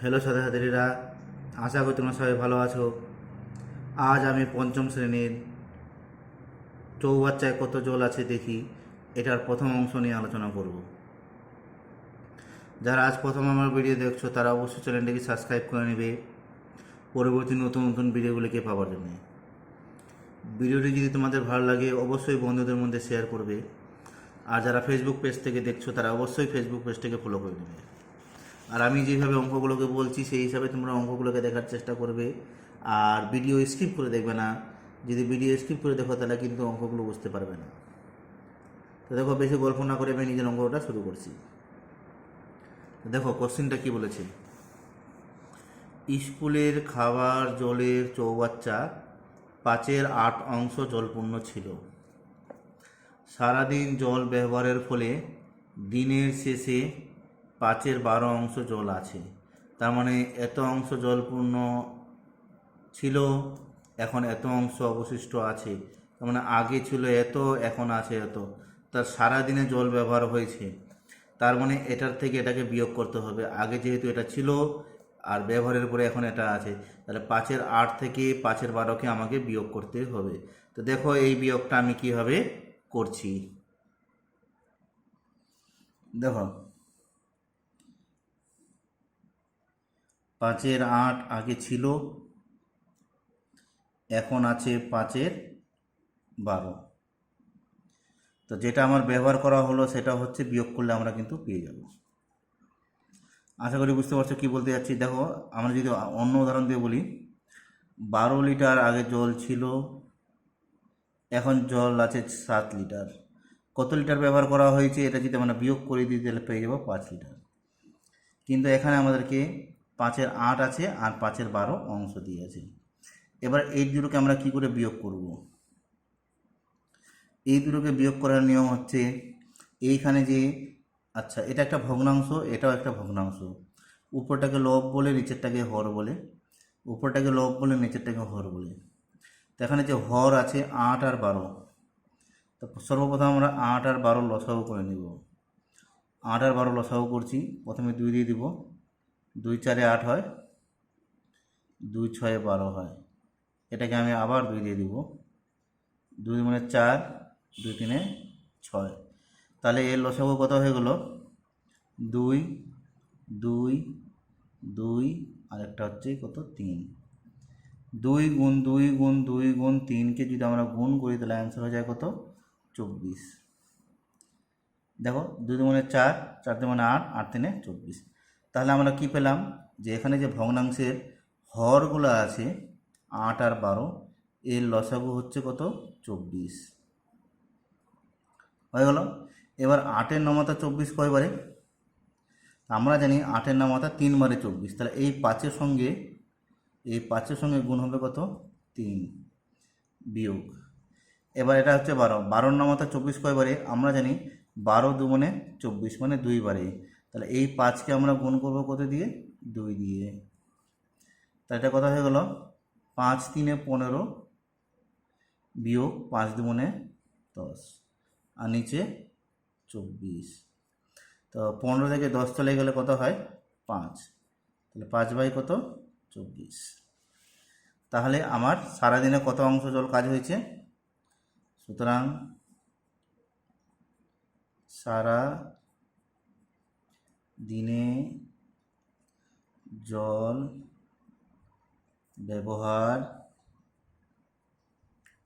Hello ছাত্রছাত্রীরা, আশা করি তোমরা সবাই ভালো আছো। আজ আমি পঞ্চম শ্রেণির চৌবাচ্চায় কত জল আছে দেখি, এটার প্রথম অংশ নিয়ে আলোচনা করব। যারা আজ প্রথম আমার ভিডিও দেখছ, তারা অবশ্যই চ্যানেলটিকে সাবস্ক্রাইব করে নেবে, পরবর্তী নতুন নতুন ভিডিওগুলিকে পাওয়ার জন্য। ভিডিওটি যদি তোমাদের ভালো লাগে, অবশ্যই বন্ধুদের মধ্যে শেয়ার করবে। আর যারা ফেসবুক পেজ থেকে দেখছ, তারা অবশ্যই ফেসবুক পেজটাকে ফলো করে নেবে। আর আমি যেভাবে অঙ্কগুলোকে বলছি, সেই হিসাবে তোমরা অঙ্কগুলোকে দেখার চেষ্টা করবে। আর ভিডিও স্কিপ করে দেখবে না। যদি ভিডিও স্কিপ করে দেখো, তাহলে কিন্তু অঙ্কগুলো বুঝতে পারবে না। তো দেখো, বেশি গল্প না করে আমি নিজের অঙ্কটা শুরু করছি। দেখো কোশ্চিনটা কি বলেছে? স্কুলের খাবার, জলের চৌবাচ্চা, পাঁচের আট অংশ জলপূর্ণ ছিল। সারাদিন জল ব্যবহারের ফলে দিনের শেষে পাঁচের বারো অংশ জল আছে। তার মানে এত অংশ জলপূর্ণ ছিল, এখন এত অংশ অবশিষ্ট আছে। তার মানে আগে ছিল এত, এখন আছে এত। তার সারাদিনে জল ব্যবহার হয়েছে। তার মানে এটার থেকে এটাকে বিয়োগ করতে হবে। আগে যেহেতু এটা ছিল, আর ব্যবহারের পরে এখন এটা আছে, তাহলে পাঁচের আট থেকে পাঁচের বারোকে আমাকে বিয়োগ করতে হবে। তো দেখো এই বিয়োগটা আমি কীভাবে করছি। দেখো পাঁচের আট আগে ছিল, এখন আছে পাঁচের বারো। তো যেটা আমার ব্যবহার করা হলো সেটা হচ্ছে বিয়োগ করলে আমরা কিন্তু পেয়ে যাব। আশা করি বুঝতে পারছ কী বলতে যাচ্ছি? দেখো, আমরা যদি অন্য উদাহরণ দিয়ে বলি, বারো লিটার আগে জল ছিল, এখন জল আছে সাত লিটার। কত লিটার ব্যবহার করা হয়েছে? এটা যদি আমরা বিয়োগ করে দিই, তাহলে পেয়ে যাব পাঁচ লিটার। কিন্তু এখানে আমাদেরকে পাঁচের আট আছে আর পাঁচের বারো অংশ দিয়েছে। এবার এই দুটোকে আমরা কি করে বিয়োগ করব? এই দুটোকে বিয়োগ করার নিয়ম হচ্ছে এইখানে যে আচ্ছা এটা একটা ভগ্নাংশ, এটাও একটা ভগ্নাংশ। উপরটাকে লব বলে, নিচেরটাকে হর বলে। উপরটাকে লব বলে, নিচেরটাকে হর বলে। তো এখানে যে হর আছে, আট আর বারো। তো সর্বপ্রথম আমরা আট আর বারো লসাও করে নিব। আট আর বারো লসাও করছি, প্রথমে দুই দিয়ে দিব। দুই চারে আট হয়, দুই ছয়ে বারো হয়। এটাকে আমি আবার দুই দিয়ে দিব। দুই মানে চার, দুই তিনে ছয়। তাহলে এর লসাগু কত হয়ে গেল? দুই দুই দুই আর একটা হচ্ছে কত? তিন। দুই গুণ দুই গুণ দুই গুণ তিনকে যদি আমরা গুণ করি, তাহলে অ্যান্সার হয়ে যায় কত? চব্বিশ। দেখো, দুই মানে চার চার দুই মানে আট আট তিনে চব্বিশ। তাহলে আমরা কি পেলাম? যে এখানে যে ভগ্নাংশের হরগুলো আছে, আট আর বারো, এর লসাগু হচ্ছে কত? চব্বিশ। হয়ে গেল। এবার আটের নামাতা চব্বিশ কয়বারে আমরা জানি আটের নামাতা তিনবারে চব্বিশ। তাহলে এই পাঁচের সঙ্গে, এই পাঁচের সঙ্গে গুণ হবে কত? তিন বিয়োগ। এবার এটা হচ্ছে বারো। বারোর নামাতা চব্বিশ কয়বারে আমরা জানি বারো দু মানে চব্বিশ মানে দুইবারে তাহলে এই পাঁচকে আমরা গুণ করব কত দিয়ে? দুই দিয়ে। তাহলে এটা কথা হয়ে গেল? পাঁচ তিনে পনেরো বিয়োগ পাঁচ দুগুণে দশ। আর নিচে চব্বিশ। তো পনেরো থেকে দশ চলে গেলে কত হয়? পাঁচ। তাহলে পাঁচ বাই কত? চব্বিশ। তাহলে আমার সারাদিনে কত অংশ জল কাজ হয়েছে? সুতরাং সারা দিনে জল ব্যবহার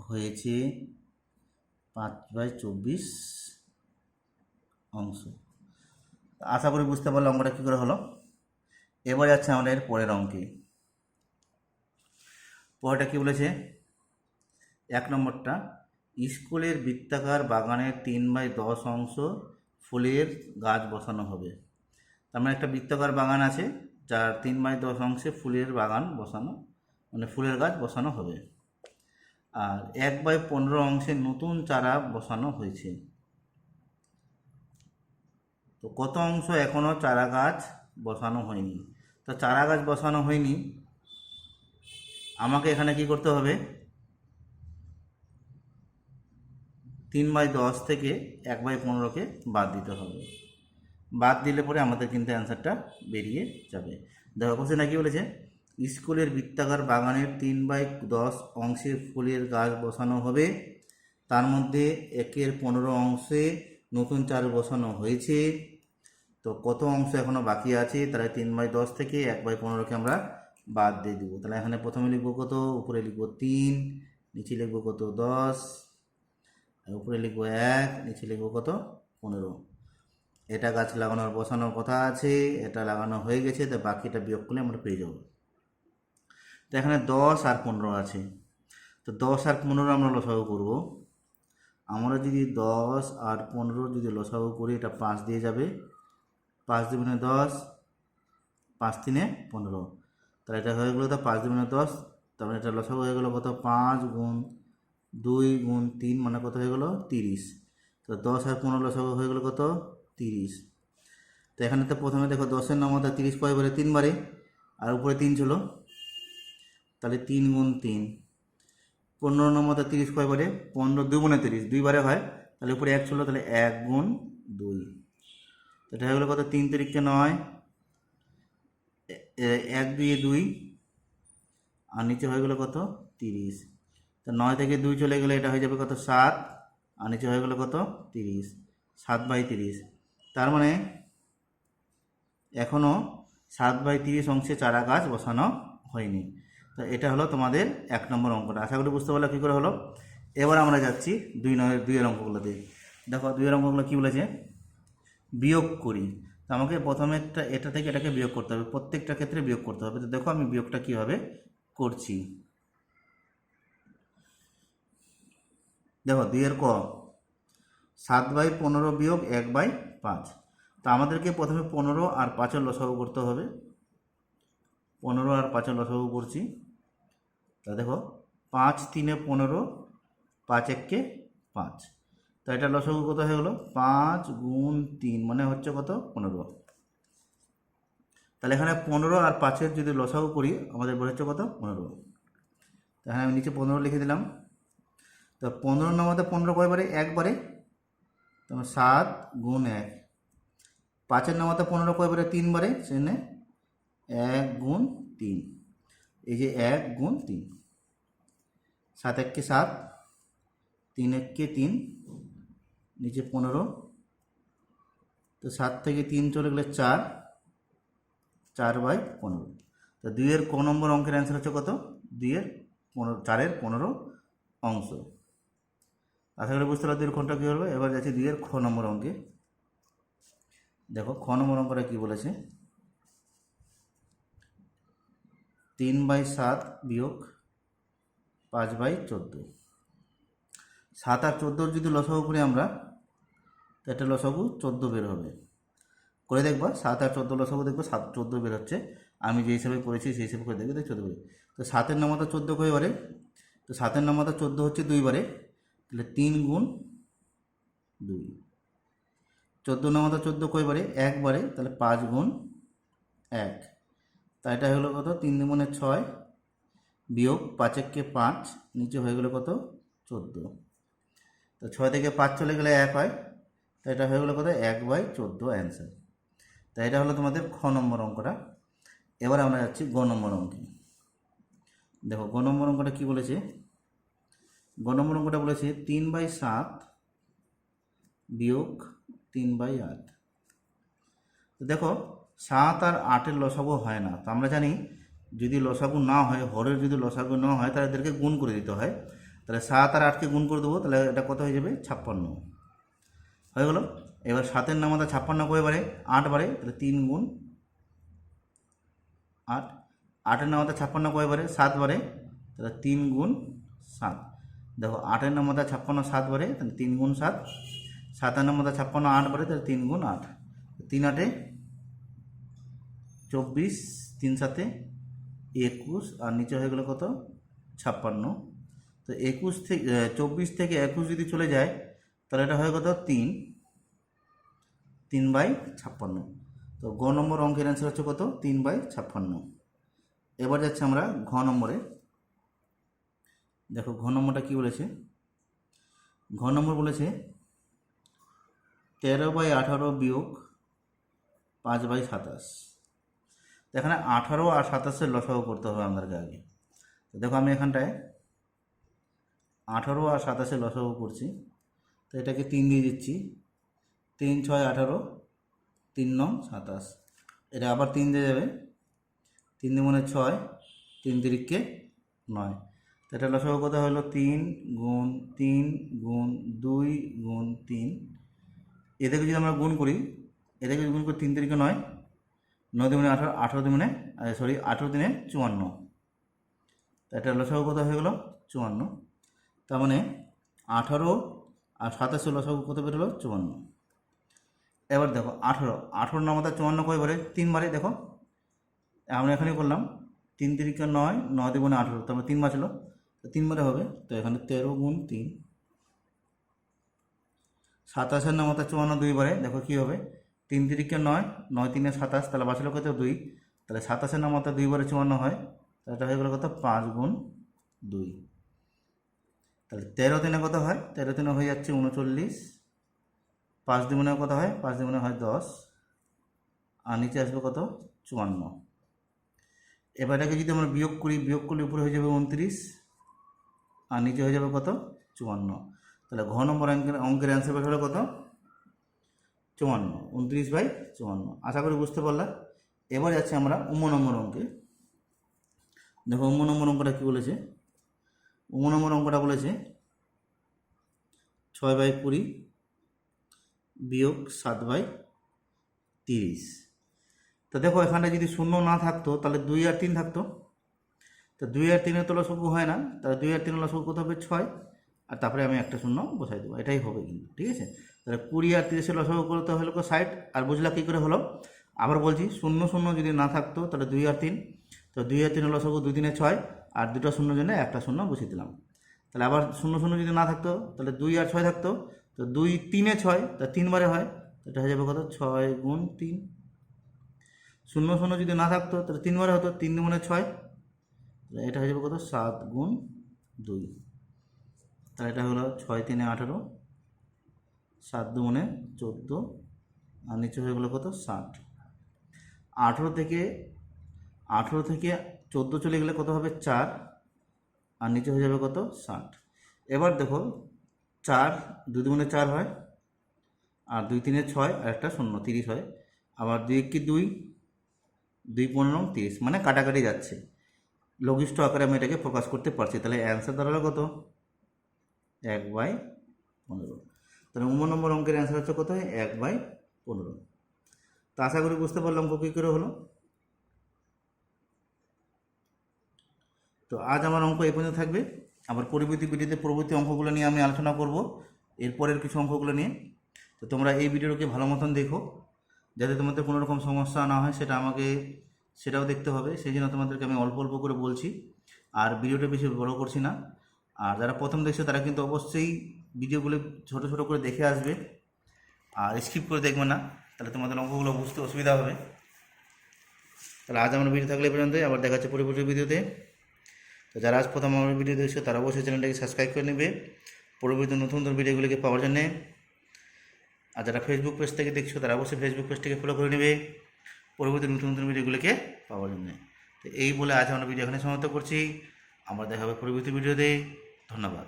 হয়েছে পাঁচ বাই চব্বিশ অংশ। আশা করি বুঝতে পারলে অঙ্কটা কী করে হলো? এবার যাচ্ছে আমাদের পরের অঙ্কে। পরেরটা কী বলেছে? এক নম্বরটা, স্কুলের বৃত্তাকার বাগানের তিন বাই দশ অংশ ফুলের গাছ বসানো হবে। তার মানে একটা বৃত্তাকার বাগান আছে, যার তিন বাই দশ অংশে ফুলের বাগান বসানো মানে ফুলের গাছ বসানো হবে। আর এক বাই পনেরো অংশে নতুন চারা বসানো হয়েছে। তো কত অংশ এখনও চারা গাছ বসানো হয়নি? তো চারা গাছ বসানো হয়নি, আমাকে এখানে কি করতে হবে? তিন বাই দশ থেকে এক বাই পনেরোকে বাদ দিতে হবে। বাদ দিলে পরে আমাদের কিন্তু অ্যান্সারটা বেরিয়ে যাবে। দেখো কোশ্চেনটা কী বলেছে? স্কুলের বৃত্তাকার বাগানের তিন বাই দশ অংশে ফুলের গাছ বসানো হবে। তার মধ্যে একের পনেরো অংশে নতুন চার বসানো হয়েছে। তো কত অংশ এখনও বাকি আছে? তাহলে তিন বাই দশ থেকে এক বাই পনেরোকে আমরা বাদ দিয়ে দেবো। তাহলে এখানে প্রথমে লিখব কত? উপরে লিখব তিন, নিচে লিখব কত? দশ উপরে লিখব এক, নিচে লিখব কত? পনেরো। এটা গাছ লাগানোর বসানোর কথা আছে, এটা লাগানো হয়ে গেছে, তো বাকিটা বিয়োগ করলে আমরা পেয়ে যাব। তো এখানে দশ আর পনেরো আছে। তো দশ আর পনেরো আমরা লসাগু করব। আমরা যদি দশ আর পনেরো যদি লসাগু করি, এটা পাঁচ দিয়ে যাবে। পাঁচ দুগুণে দশ, পাঁচ তিনে পনেরো। তাহলে এটা হয়ে গেলো তো পাঁচ দুগুণে দশ তারপরে এটা লসাগু হয়ে গেলো কত? পাঁচ গুণ দুই গুণ তিন মানে কত হয়ে গেলো? তিরিশ। তো দশ আর পনেরো লসাগু হয়ে গেলো কত? তিরিশ। তো এখানে তো প্রথমে দেখো দশের নামতা তিরিশ কয়বারে তিনবারে আর উপরে তিন ছিল। তাহলে তিন গুণ তিন। পনেরো নম্বরটা তিরিশ কয়বারে পনেরো দুই গুণে তিরিশ দুইবারে হয়। তাহলে উপরে এক ছিল, তাহলে এক গুণ দুই। এটা হয়ে গেলো কত? তিন তারিখকে নয় এক দুইয়ে দুই, আর নিচে হয়ে গেলো কত? তিরিশ। তা নয় থেকে দুই চলে গেলে এটা হয়ে যাবে কত? সাত, আর নিচে হয়ে গেলো কত? তিরিশ। সাত বাই তিরিশ। তার মানে এখনও সাত বাই তিরিশ অংশে চারা গাছ বসানো হয়নি। তো এটা হলো তোমাদের এক নম্বর অঙ্কটা। আশা করি বুঝতে পারলে কী করে হলো? এবার আমরা যাচ্ছি দুই নয়, দুইয়ের অঙ্কগুলোতে। দেখো, দুইয়ের অঙ্কগুলো কী বলেছে? বিয়োগ করি। তো আমাকে প্রথমে এটা থেকে এটাকে বিয়োগ করতে হবে। প্রত্যেকটা ক্ষেত্রে বিয়োগ করতে হবে। তো দেখো আমি বিয়োগটা কীভাবে করছি। দেখো, দুইয়ের ক? সাত বাই পনেরো বিয়োগ এক বাই পাঁচ। তো আমাদেরকে প্রথমে পনেরো আর পাঁচের লসাগু করতে হবে। পনেরো আর পাঁচের লসাগু করছি। তা দেখো, পাঁচ তিনে পনেরো, পাঁচ এককে পাঁচ। তো এটা লসাগু কত হয়ে গেলো? পাঁচ গুণ তিন মানে হচ্ছে কত? পনেরো। তাহলে এখানে পনেরো আর পাঁচের যদি লসাগু করি, আমাদের বের হচ্ছে কত? পনেরো। তো এখানে আমি নিচে পনেরো লিখে দিলাম। তো পনেরো নম্বরতে পনেরো কয়বারে? একবারে। তোমার সাত গুণ এক। পাঁচের নামাতে পনেরো কয়বারে তিনবারে সেখানে এক গুণ তিন। এই যে এক গুণ তিন। সাত এককে সাত, তিন এককে তিন, নিচে পনেরো। তো সাত থেকে তিন চলে গেলে চার চার বাই পনেরো। তো দুইয়ের ক নম্বর অঙ্কের অ্যান্সার হচ্ছে কত? দুইয়ের পনেরো, চারের পনেরো অংশ। আশা করি বুঝতে পারলে দুইয়ের কোনটা কী হবে এবার যাচ্ছি দুইয়ের খ নম্বর অঙ্কে। দেখো, খ নম্বর অঙ্কটা কী বলেছে? তিন বাই সাত বিয়োগ পাঁচ বাই চোদ্দ। সাত আর চোদ্দোর যদি লসাগু করি আমরা একটা লসাগু চোদ্দ বের হবে। করে দেখবা, সাত আর চোদ্দ লসাগু দেখব, সাত, চোদ্দ বের হচ্ছে। আমি যে হিসাবে করেছি, সেই হিসাবে করে দেখবে দেখ চোদ্দ বের তো সাতের নামাতা চোদ্দ কয়বারে তো সাতের নামাতা চোদ্দ হচ্ছে দুইবারে তাহলে তিন গুণ দুই। চোদ্দ নামাতা চোদ্দ কয়বারে একবারে তাহলে পাঁচ গুণ এক। তা এটা হলো কত? তিন দুগুণে ছয় বিয়োগ পাঁচেককে পাঁচ, নিচে হয়ে গেলো কত? চোদ্দ। তো ছয় থেকে পাঁচ চলে গেলে এক হয়, তো এটা হয়ে গেলো কত? এক বাই চোদ্দ অ্যান্সার। তা এটা হলো তোমাদের খ নম্বর অঙ্কটা। এবার আমরা যাচ্ছি গ নম্বর অঙ্কে। দেখো, গ নম্বর অঙ্কটা কী বলেছে? গ নম্বর অঙ্কটা বলেছে তিন বাই সাত বিয়োগ তিন বাই আট। তো দেখো, সাত আর আটের লসাগু হয় না। তো আমরা জানি যদি লসাগু না হয়, হরের যদি লসাগু না হয়, তাহলে এদেরকে গুণ করে দিতে হয়। তাহলে সাত আর আটকে গুণ করে দেবো, তাহলে এটা কত হয়ে যাবে? ছাপ্পান্ন। হয়ে গেল? এবার সাতের নামাতা ছাপ্পান্ন কয় বারে আট বারে তাহলে তিন গুণ আট। আটের নামাতা ছাপ্পান্ন কয় বারে সাত বারে তাহলে তিন গুণ সাত। দেখো আটের নামাতা ছাপ্পান্ন, সাত বারে তাহলে তিন গুণ সাত। সাতের নামাতা ছাপ্পান্ন, আট বারে তাহলে তিন গুণ আট। তিন আটে চব্বিশ, তিন সাতে একুশ, আর নিচে হয়ে গেলো কত? ছাপ্পান্ন। তো একুশ থেকে চব্বিশ থেকে একুশ যদি চলে যায়, তাহলে এটা হয়ে কত তিন। তিন বাই ছাপ্পান্ন। তো গ নম্বর অঙ্কের অ্যান্সার হচ্ছে কত? তিন বাই ছাপ্পান্ন। এবার যাচ্ছে আমরা ঘ নম্বরে। দেখো ঘ নম্বরটা কী বলেছে? ঘ নম্বর বলেছে, তেরো বাই আঠারো বিয়োগ পাঁচ বাই সাতাশ। এখানে আঠারো আর সাতাশের লসাগু করতে হবে আমাদেরকে আগে। তো দেখো আমি এখানটায় আঠারো আর সাতাশে লসাগু করছি। তো এটাকে তিন দিয়ে দিচ্ছি। তিন ছয় আঠারো, তিন নং সাতাশ। এটা আবার তিন দিয়ে যাবে তিন দুগুণে ছয়, তিন তিরিককে নয়। এটা লসাগু কত হলো? তিন গুণ তিন গুণ দুই গুণ তিন। এদেরকে যদি আমরা গুণ করি এদেরকে গুণ করি তিন তারিখে নয় নয় দিনে আঠারো আঠারো দিনে সরি আঠেরো দিনে চুয়ান্ন। এটা লসাগু কত হয়ে গেল? চুয়ান্ন। তার মানে আঠারো আর সাতাশে লসাগু কত বেরোলো চুয়ান্ন। এবার দেখো, আঠেরো আঠেরো নামতা চুয়ান্ন কয়বারে তিনবারে দেখো। আমরা এখানে করলাম, তিন তিরিকে নয় নয় দিগুণে আঠেরো তারপরে তিন বাঁচলো। তো তিনবারে হবে। তো এখানে তেরো গুণ তিন। সাতাশের নামতা চুয়ান্ন দুইবারে দেখো কী হবে? তিন তিরিকে নয় নয় তিনে সাতাশ, তাহলে বাঁচলো কত দুই। তাহলে সাতাশের নামতা দুইবারে চুয়ান্ন হয়। তাহলে এটা হয়ে গেলো কত? পাঁচ গুণ দুই। তাহলে তেরো দিনে কত হয়? তেরো দিনে হয়ে যাচ্ছে উনচল্লিশ। পাঁচ দিনে কত হয়? পাঁচ দিনে হয় দশ। আর নিচে আসবে কত? চুয়ান্ন। এবার এটাকে যদি আমরা বিয়োগ করি, বিয়োগ করলে উপরে হয়ে যাবে উনত্রিশ। আর নিচে হয়ে যাবে কত? চুয়ান্ন। তাহলে ঘ নম্বর অঙ্কের অঙ্কের অ্যান্সার বের হলো কত? চুয়ান্ন। উনত্রিশ বাই চুয়ান্ন। আশা করি বুঝতে পারলাম এবার যাচ্ছে আমরা উম নম্বর অঙ্কে। দেখো উম নম্বর অঙ্কটা কী বলেছে? উম নম্বর অঙ্কটা বলেছে ছয় বাই কুড়ি বিয়োগ সাত বাই তিরিশ। তা দেখো এখানে যদি শূন্য না থাকতো, তাহলে দুই আর তিন থাকতো। তো দুই আর তিনের তো লসগু হয় না তাহলে দুই আর তিনের লসগু কত হবে? ছয়। আর তারপরে আমি একটা শূন্য বসাই দেবো, এটাই হবে কিন্তু, ঠিক আছে? তাহলে কুড়ি আর তিরিশের লসগু করতে হলো ষাট, আর বুঝলা কী করে হলো? আবার বলছি, শূন্য শূন্য যদি না থাকতো তাহলে দুই আর তিন, তো দুই আর তিনের লসগু দুই দিনে ছয়, আর দুটো শূন্য জন্য একটা শূন্য বসিয়ে দিলাম। তাহলে আবার শূন্য শূন্য যদি না থাকতো, তাহলে দুই আর ছয় থাকতো, তো দুই তিনে ছয়, তা তিনবারে হয়, তো এটা হয়ে যাবে কত? ছয় গুণ তিন। শূন্য শূন্য যদি না থাকতো, তাহলে তিনবারে হতো, তিন দুগুণে ছয় তাহলে এটা হয়ে যাবে কত? সাত গুণ দুই। তাহলে এটা হলো ছয় তিনে আঠেরো, সাত দুগুণে চোদ্দ, আর নিচে হয়ে গেলো কত? ষাট। আঠেরো থেকে আঠেরো থেকে চোদ্দ চলে গেলে কত হবে? চার, আর নিচে হয়ে যাবে কত? ষাট। এবার দেখো, চার, দুই দুগুণে চার হয়, আর দুই তিনে ছয়, আর একটা শূন্য, তিরিশ হয়। আবার দুই একটি দুই দুই পনেরো, তিরিশ মানে কাটাকাটি যাচ্ছে। লঘিষ্ঠ আকারে আমি এটাকে প্রকাশ করতে পারছি, তাহলে অ্যান্সার দাঁড়াল কত? এক বাই পনেরো। তাহলে উম নম্বর অঙ্কের অ্যান্সার হচ্ছে কত? এক বাই পনেরো। তো আশা করি বুঝতে পারলাম কী করে হলো? তো আজ আমার অঙ্ক এই পর্যন্ত থাকবে। আবার পরবর্তী ভিডিওতে পরবর্তী অঙ্কগুলো নিয়ে আমি আলোচনা করব, এরপরের কিছু অঙ্কগুলো নিয়ে। তো তোমরা এই ভিডিওটাকে ভালো মতন দেখো, যাতে তোমাদের কোনো রকম সমস্যা না হয়, সেটা আমাকে সেটাও দেখতে হবে। সেই জন্য তোমাদেরকে আমি অল্প অল্প করে বলছি। আর ভিডিওটা বেশি বড় করছি না। আর যারা প্রথম দেখছে, তারা কিন্তু অবশ্যই ভিডিওগুলো ছোট ছোট করে দেখে আসবে। আর স্কিপ করে দেখবে না। তাহলে তোমাদের অঙ্কগুলো বুঝতে অসুবিধা হবে। তাহলে আজ আমার ভিডিও থাকলে এই পর্যন্তই। আবার দেখা যাচ্ছে পরবর্তী ভিডিওতে। তো যারা আজ প্রথম আমার ভিডিও দেখছ, তারা অবশ্যই চ্যানেলটাকে সাবস্ক্রাইব করে নেবে। পরবর্তী নতুন নতুন ভিডিওগুলিকে পাওয়ার জন্যে। আর যারা ফেসবুক পেজ থেকে দেখছ, তারা অবশ্যই ফেসবুক পেজটাকে ফলো করে নেবে। পরবর্তী নতুন নতুন ভিডিওগুলোকে পাওয়ার জন্য। তো এই বলে আজ আমরা ভিডিও এখানে সমাপ্ত করছি। আমরা দেখা হবে পরবর্তী ভিডিওতে ধন্যবাদ।